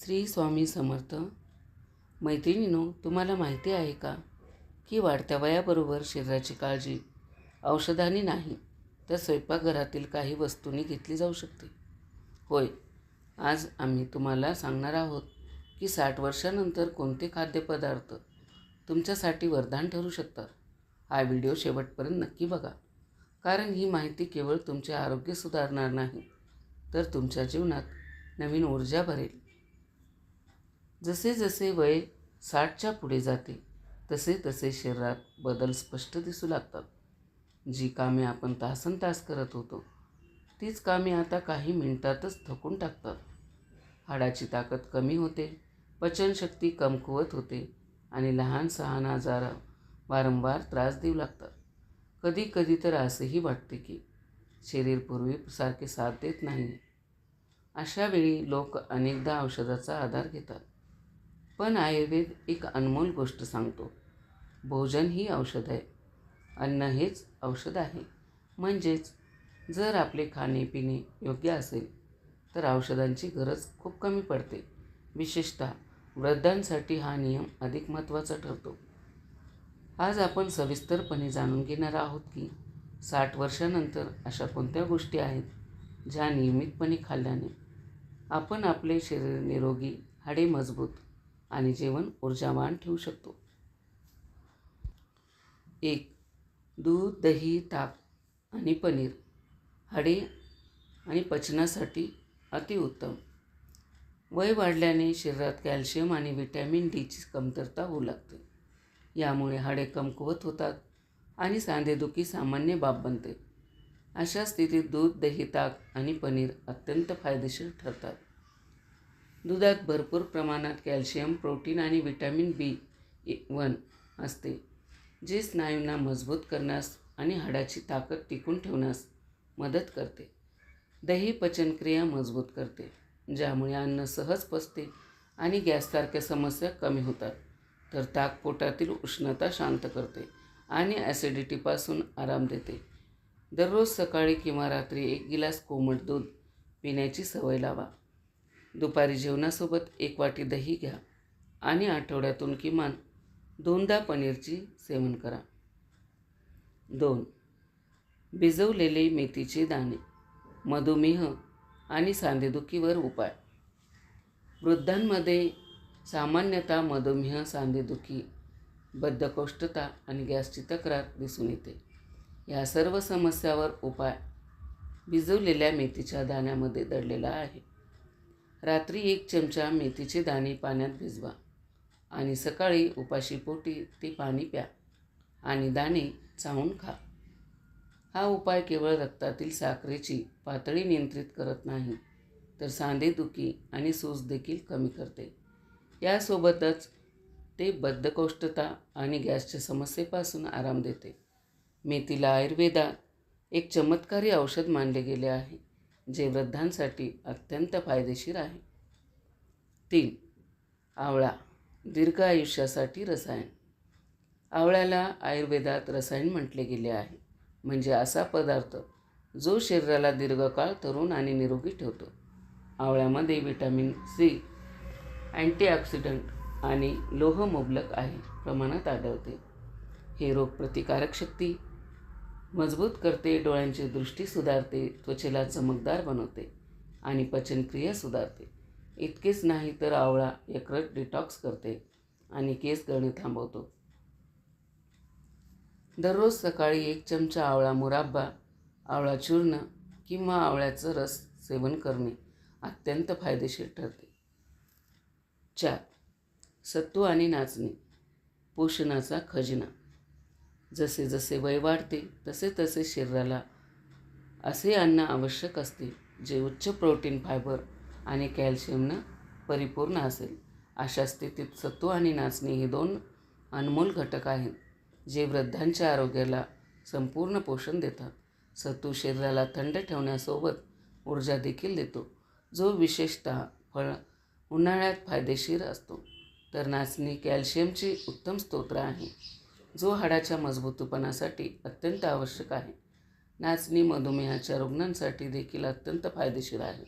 श्री स्वामी समर्थ. मैत्रिणीनो तुम्हाला माहिती आहे का की वाढत्या वयाबरोबर शरीराची काळजी औषधांनी नाही तर स्वयंपाकघरातील काही वस्तूंनी घेतली जाऊ शकते. होय आज आम्ही तुम्हाला सांगणार आहोत की साठ वर्षानंतर कोणते खाद्यपदार्थ तुमच्यासाठी वरदान ठरू शकतात. हा व्हिडिओ शेवटपर्यंत नक्की बघा. कारण ही माहिती केवळ तुमचे आरोग्य सुधारणार नाही तर तुमच्या जीवनात नवीन ऊर्जा भरेल. जसे जसे वय साठच्या पुढे जाते तसे तसे शरीरात बदल स्पष्ट दिसू लागतात. जी कामे आपण तासन तास करत होतो तीच कामे आता काही मिनिटातच थकून टाकतात. हाडाची ताकद कमी होते पचनशक्ती कमकुवत होते आणि लहान सहान आजार वारंवार त्रास देऊ लागतात. कधी कधी तर असंही वाटते की शरीर पूर्वीसारखे साथ देत नाही. अशावेळी लोक अनेकदा औषधाचा आधार घेतात. पण आयुर्वेद एक अनमोल गोष्ट सांगतो. भोजन ही औषध आहे. अन्न हेच औषध आहे. म्हणजेच जर आपले खाणे योग्य असेल तर औषधांची गरज खूप कमी पडते. विशेषतः वृद्धांसाठी हा नियम अधिक महत्त्वाचा ठरतो. आज आपण सविस्तरपणे जाणून घेणार आहोत की साठ वर्षानंतर अशा कोणत्या गोष्टी आहेत ज्या नियमितपणे खाल्ल्याने आपण आपले शरीर निरोगी हाडे मजबूत आणि जेवण ऊर्जावान ठेवू शकतो. एक दूध दही ताक आणि पनीर. हाडे आणि पचनासाठी अतिउत्तम वय वाढल्याने शरीरात कॅल्शियम आणि व्हिटॅमिन डीची कमतरता होऊ लागते. यामुळे हाडे कमकुवत होतात आणि सांधेदुखी सामान्य बाब बनते. अशा स्थितीत दूध दही ताक आणि पनीर अत्यंत फायदेशीर ठरतात. दुधात भरपूर प्रमाणात कॅल्शियम प्रोटीन आणि विटॅमिन बी वन असते जे स्नायूंना मजबूत करण्यास आणि हाडाची ताकद टिकून ठेवण्यास मदत करते. दही पचनक्रिया मजबूत करते ज्यामुळे अन्न सहज पचते आणि गॅससारख्या समस्या कमी होतात. तर ताक पोटातील उष्णता शांत करते आणि ॲसिडिटीपासून आराम देते. दररोज सकाळी किंवा रात्री एक गिलास कोमट दूध पिण्याची सवय लावा. दुपारी जेवणासोबत एक वाटी दही घ्या आणि आठवड्यातून किमान दोनदा पनीरची सेवन करा. दोन. भिजवलेले मेथीचे दाणे मधुमेह आणि सांधेदुखीवर उपाय. वृद्धांमध्ये सामान्यतः मधुमेह सांधेदुखी बद्धकोष्ठता आणि गॅसची तक्रार दिसून येते. या सर्व समस्यावर उपाय. भिजवलेल्या मेथीच्या दाण्यामध्ये दडलेला आहे. रात्री एक चमचा मेथीचे दाणे पाण्यात भिजवा आणि सकाळी उपाशीपोटी ते पाणी प्या आणि दाणे चावून खा. हा उपाय केवळ रक्तातील साखरेची पातळी नियंत्रित करत नाही तर सांधेदुखी आणि सूज देखील कमी करते. यासोबतच ते बद्धकोष्ठता आणि गॅसच्या समस्येपासून आराम देते. मेथीला आयुर्वेदात एक चमत्कारी औषध मानले गेले आहे. जे वृद्धांसाठी अत्यंत फायदेशीर आहे. तीन आवळा दीर्घ आयुष्यासाठी रसायन. आवळ्याला आयुर्वेदात रसायन म्हटले गेले आहे. म्हणजे असा पदार्थ जो शरीराला दीर्घकाळ तरुण आणि निरोगी ठेवतो. आवळ्यामध्ये विटॅमिन सी अँटीऑक्सिडंट आणि लोह मुबलक आहे प्रमाणात आढळते. हे रोगप्रतिकारक शक्ती मजबूत करते डोळ्यांची दृष्टी सुधारते त्वचेला चमकदार बनवते आणि पचनक्रिया सुधारते. इतकेच नाही तर आवळा यकृत डिटॉक्स करते आणि केस गळणे थांबवतो. दररोज सकाळी एक चमचा आवळा मुराब्बा आवळा चूर्ण किंवा आवळ्याचं रस सेवन करणे अत्यंत फायदेशीर ठरते. चार सत्तू आणि नाचणे पोषणाचा खजिना. जसे जसे वय वाढते तसे तसे शरीराला असे अन्न आवश्यक असते जे उच्च प्रोटीन फायबर आणि कॅल्शियमनं परिपूर्ण असेल. अशा स्थितीत सत्तू आणि नाचणी हे दोन अनमोल घटक आहेत जे वृद्धांच्या आरोग्याला संपूर्ण पोषण देतात. सत्तू शरीराला थंड ठेवण्यासोबत ऊर्जा देखील देतो जो विशेषतः फळ उन्हाळ्यात फायदेशीर असतो. तर नाचणी कॅल्शियमची उत्तम स्तोत्र आहे. जो हाडाच्या मजबूतपणासाठी अत्यंत आवश्यक आहे. नाचणी मधुमेहाच्या रुग्णांसाठी देखील अत्यंत फायदेशीर आहे.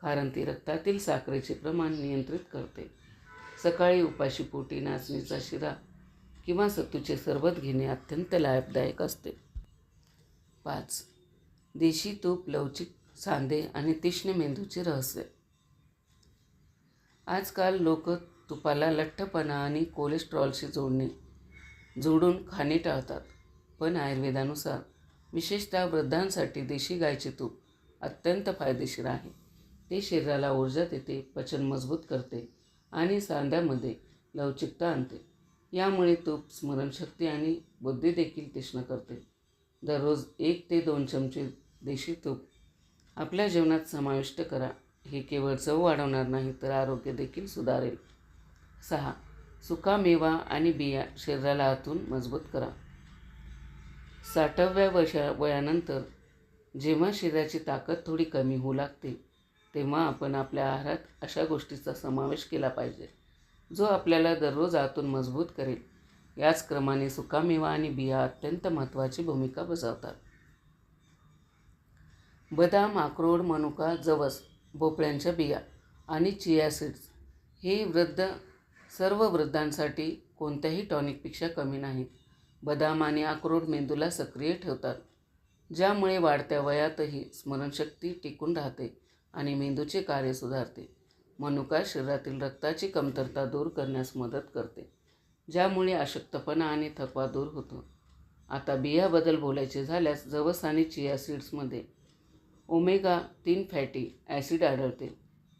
कारण ती रक्तातील साखरेचे प्रमाण नियंत्रित करते. सकाळी उपाशी पोटी नाचणीचा शिरा किंवा सत्तूचे सरबत घेणे अत्यंत लाभदायक असते. पाच. देशी तूप लवचिक सांधे आणि तीक्ष्ण मेंदूचे रहस्य. आजकाल लोक तुपाला लठ्ठपणा आणि कोलेस्ट्रॉलशी जोडणे जोडून खाणे टाळतात. पण आयुर्वेदानुसार विशेषतः वृद्धांसाठी देशी गायचे तूप अत्यंत फायदेशीर आहे. ते शरीराला ऊर्जा देते पचन मजबूत करते आणि सांध्यामध्ये लवचिकता आणते. यामुळे तूप स्मरणशक्ती आणि बुद्धी देखील तीक्ष्ण करते. दररोज एक ते दोन चमचे देशी तूप आपल्या जेवणात समाविष्ट करा. हे केवळ चव वाढवणार नाही तर आरोग्य देखील सुधारेल. सहा सुका मेवा आणि बिया शरीराला आतून मजबूत करा. साठाव्या वशा वयानंतर जेव्हा शरीराची ताकद थोडी कमी होऊ लागते तेव्हा आपण आपल्या आहारात अशा गोष्टीचा समावेश केला पाहिजे जो आपल्याला दररोज आतून मजबूत करेल. याच क्रमाने सुकामेवा आणि बिया अत्यंत महत्त्वाची भूमिका बजावतात. बदाम अक्रोड मनुका जवस भोपळ्यांच्या बिया आणि चिया सीड्स हे वृद्ध सर्व वृद्धांसाठी कोणत्याही टॉनिकपेक्षा कमी नाहीत. बदाम आणि अक्रोड मेंदूला सक्रिय ठेवतात ज्यामुळे वाढत्या वयातही स्मरणशक्ती टिकून राहते आणि मेंदूचे कार्य सुधारते. मनुका शरीरातील रक्ताची कमतरता दूर करण्यास मदत करते ज्यामुळे अशक्तपणा आणि थकवा दूर होतो. आता बियाबद्दल बोलायचे झाल्यास जवस आणि चिया सीड्समध्ये ओमेगा तीन फॅटी ॲसिड आढळते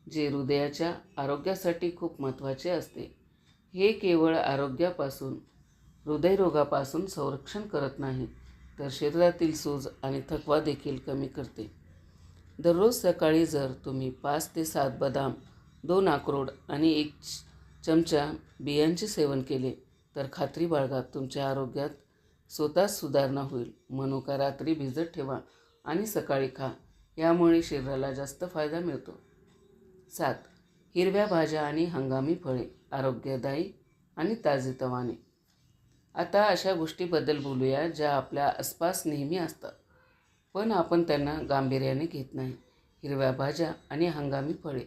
जे हृदयाच्या आरोग्यासाठी खूप महत्त्वाचे असते. हे केवळ आरोग्यापासून हृदयरोगापासून संरक्षण करत नाही तर शरीरातील सूज आणि थकवा देखील कमी करते. दररोज सकाळी जर तुम्ही पाच ते सात बदाम दोन अक्रोड आणि एक चमचा बियांचे सेवन केले तर खात्री बाळगा तुमच्या आरोग्यात स्वतःच सुधारणा होईल. मनुका रात्री भिजत ठेवा आणि सकाळी खा यामुळे शरीराला जास्त फायदा मिळतो. सात. हिरव्या भाज्या आणि हंगामी फळे. आरोग्यदायी आणि ताजेतवाने. आता अशा गोष्टीबद्दल बोलूया ज्या आपल्या आसपास नेहमी असतात. पण आपण त्यांना गांभीर्याने घेत नाही. हिरव्या भाज्या आणि हंगामी फळे.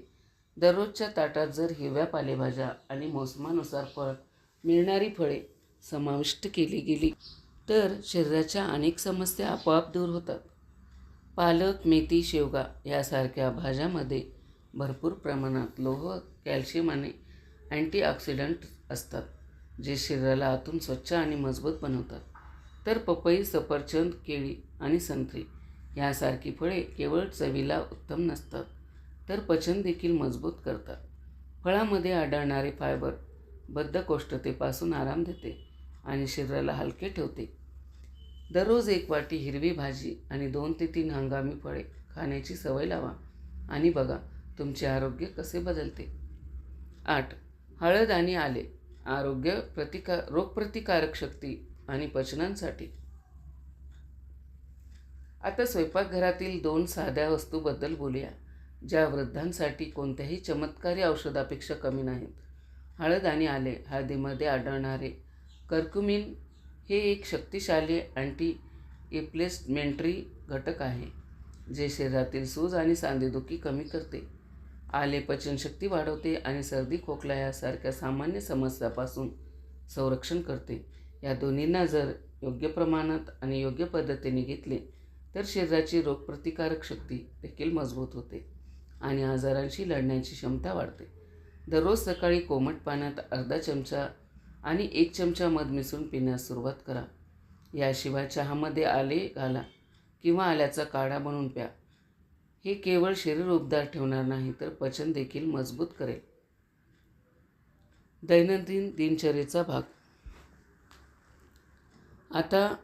दररोजच्या ताटात जर हिरव्या पालेभाज्या आणि मोसमानुसार फळ मिळणारी फळे समाविष्ट केली गेली तर शरीराच्या अनेक समस्या आपोआप दूर होतात. पालक मेथी शेवगा यासारख्या भाज्यामध्ये भरपूर प्रमाणात लोह कॅल्शियम आणि अँटीऑक्सिडंट असतात जे शरीराला आतून स्वच्छ आणि मजबूत बनवतात. तर पपई सफरचंद केळी आणि संत्री यासारखी फळे केवळ चवीला उत्तम नसतात तर पचन देखील मजबूत करतात. फळामध्ये आढळणारे फायबर बद्धकोष्ठतेपासून आराम देते आणि शरीराला हलके ठेवते. दररोज एक वाटी हिरवी भाजी आणि दोन ते तीन हंगामी फळे खाण्याची सवय लावा आणि बघा तुमचे आरोग्य कसे बदलते. आठ हळद आणि आले आरोग्य प्रतिका रोगप्रतिकारक शक्ती आणि पचनांसाठी. आता स्वयंपाकघरातील दोन साध्या वस्तूबद्दल बोलूया ज्या वृद्धांसाठी कोणत्याही चमत्कारी औषधापेक्षा कमी नाहीत. हळद आणि आले हळदीमध्ये आढळणारे कर्क्युमिन हे एक शक्तिशाली अँटी इप्लेसमेंटरी घटक आहे जे शरीरातील सूज आणि सांधेदुखी कमी करते. आले पचनशक्ती वाढवते आणि सर्दी खोकला यासारख्या सामान्य समस्यापासून संरक्षण करते. या दोन्हींना जर योग्य प्रमाणात आणि योग्य पद्धतीने घेतले तर शरीराची रोगप्रतिकारक शक्ती देखील मजबूत होते आणि आजारांशी लढण्याची क्षमता वाढते. दररोज सकाळी कोमट पाण्यात अर्धा चमचा आणि एक चमचा मध मिसळून पिण्यास सुरुवात करा. याशिवाय चहामध्ये आले घाला किंवा आल्याचा काढा बनवून प्या. हे केवळ शरीर उबदार ठेवणार नाही तर पचन देखील मजबूत करेल. दैनंदिन दिनचर्येचा भाग. आता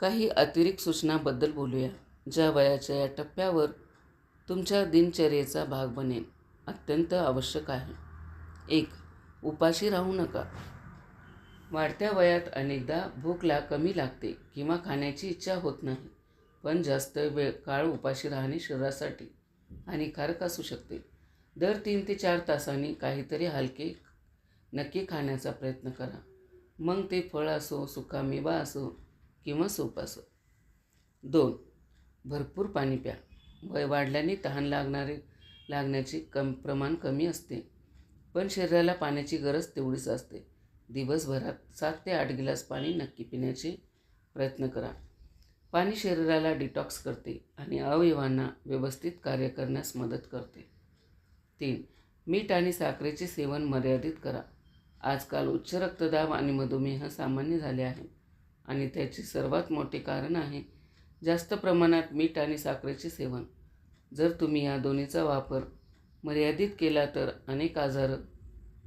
काही अतिरिक्त सूचनाबद्दल बोलूया ज्या वयाच्या या टप्प्यावर तुमच्या दिनचर्येचा भाग बनेल. अत्यंत आवश्यक आहे. एक उपाशी राहू नका. वाढत्या वयात अनेकदा भूक ला कमी लागते किंवा खाण्याची इच्छा होत नाही. पण जास्त वेळ काळ उपाशी राहणे शरीरासाठी हानिकारक असू शकते. दर तीन ते चार तासांनी काहीतरी हलके नक्की खाण्याचा प्रयत्न करा. मग ते फळ असो सुकामेवा असो किंवा सूप असो. दोन भरपूर पाणी प्या. वय वाढल्याने तहान लागणारे लागण्याची कम प्रमाण कमी असते. पण शरीराला पाण्याची गरज तेवढीच असते. दिवसभरात सात ते आठ गिलास पाणी नक्की पिण्याचे प्रयत्न करा. पाणी शरीराला डिटॉक्स करते आणि अवयवांना व्यवस्थित कार्य करण्यास मदत करते. तीन मीठ आणि साखरेचे सेवन मर्यादित करा. आजकाल उच्च रक्तदाब आणि मधुमेह सामान्य झाले आहे आणि त्याचे सर्वात मोठे कारण आहे जास्त प्रमाणात मीठ आणि साखरेचे सेवन. जर तुम्ही या दोन्हीचा वापर मर्यादित केला तर अनेक आजार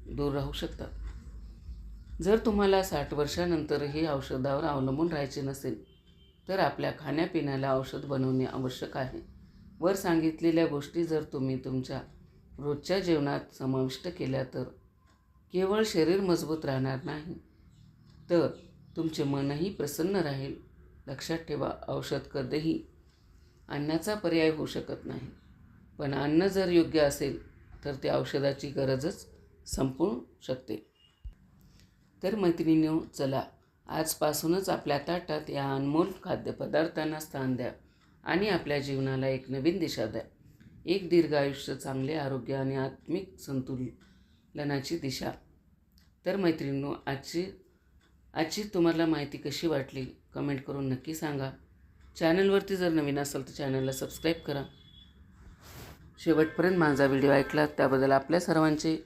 दूर राहू शकतात. जर तुम्हाला साठ वर्षानंतरही औषधावर अवलंबून राहायचे नसेल तर आपल्या खाण्यापिण्याला औषध बनवणे आवश्यक आहे. वर सांगितलेल्या गोष्टी जर तुम्ही तुमच्या रोजच्या जेवणात समाविष्ट केल्या तर केवळ शरीर मजबूत राहणार नाही. तर तुमचे मनही प्रसन्न राहील. लक्षात ठेवा औषध कधीही अन्नाचा पर्याय होऊ शकत नाही. पण अन्न जर योग्य असेल तर ते औषधाची गरजच संपू शकते. तर मैत्रिणींनो चला आजपासूनच आपल्या ताटात या अनमोल खाद्यपदार्थांना स्थान द्या आणि आपल्या जीवनाला एक नवीन दिशा द्या. एक दीर्घ आयुष्य चांगले आरोग्य आणि आत्मिक संतुलनाची दिशा. तर मैत्रिणींनो आजची आजची तुम्हाला माहिती कशी वाटली? कमेंट करून नक्की सांगा. चॅनलवरती जर नवीन असाल तर चॅनलला सबस्क्राईब करा. शेवटपर्यंत माझा व्हिडिओ ऐकला त्याबद्दल आपल्या सर्वांचे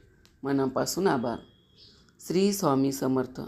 मनापासून आभार. श्री स्वामी समर्थ.